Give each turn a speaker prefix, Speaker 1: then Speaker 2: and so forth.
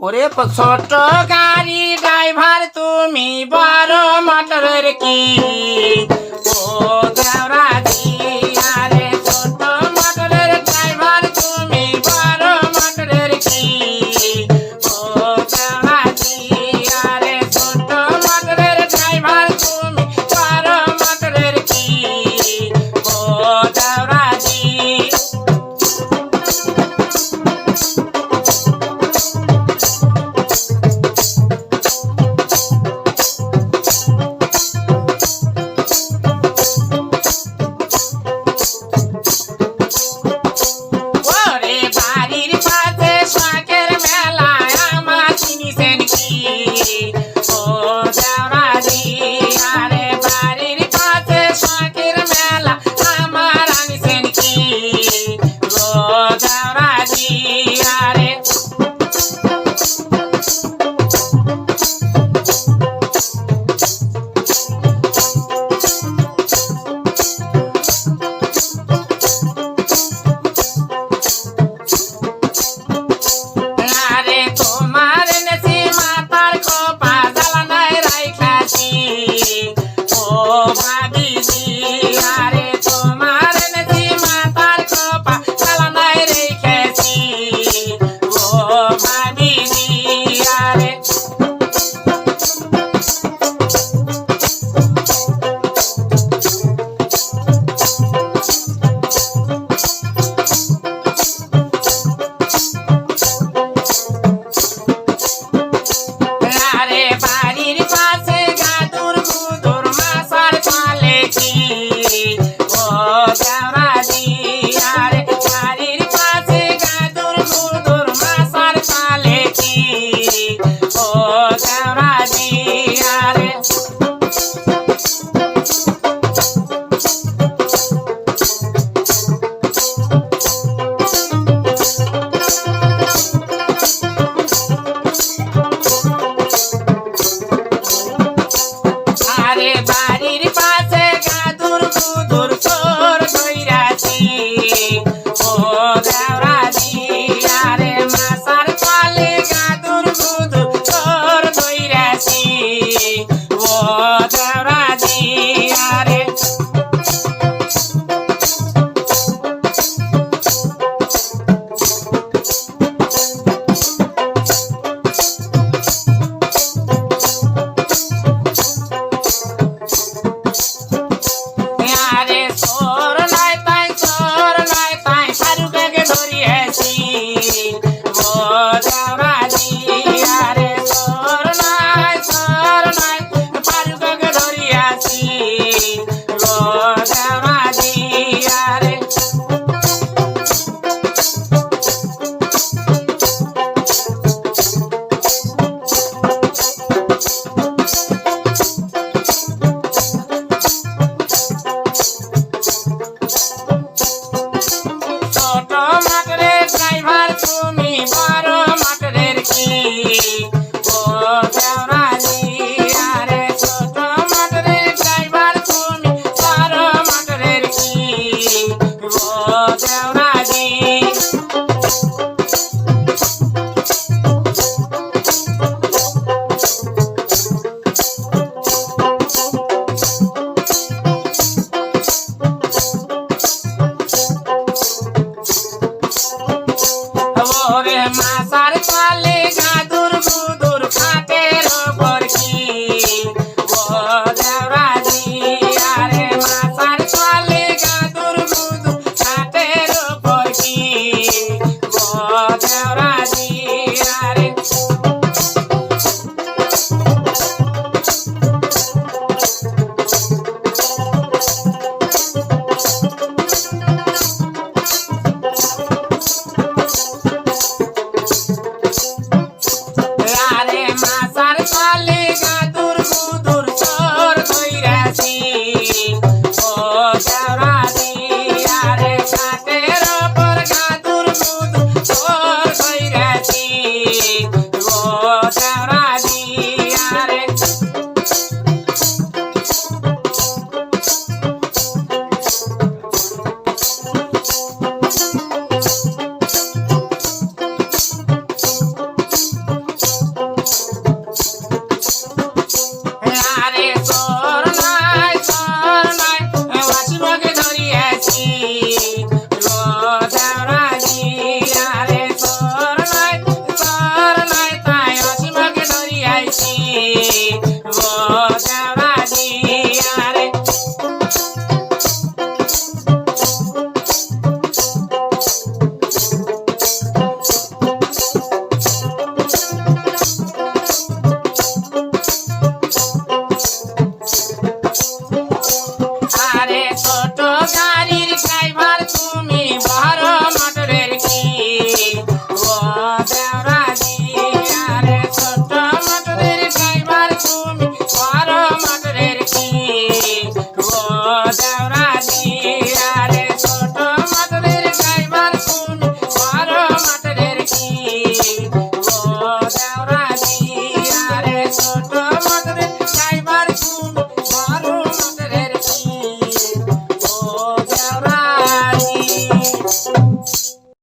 Speaker 1: ওরে ছোট গাড়ি ড্রাইভার তুমি বড় মোটরের কি? ও দেওরা দিদি everybody. ఓ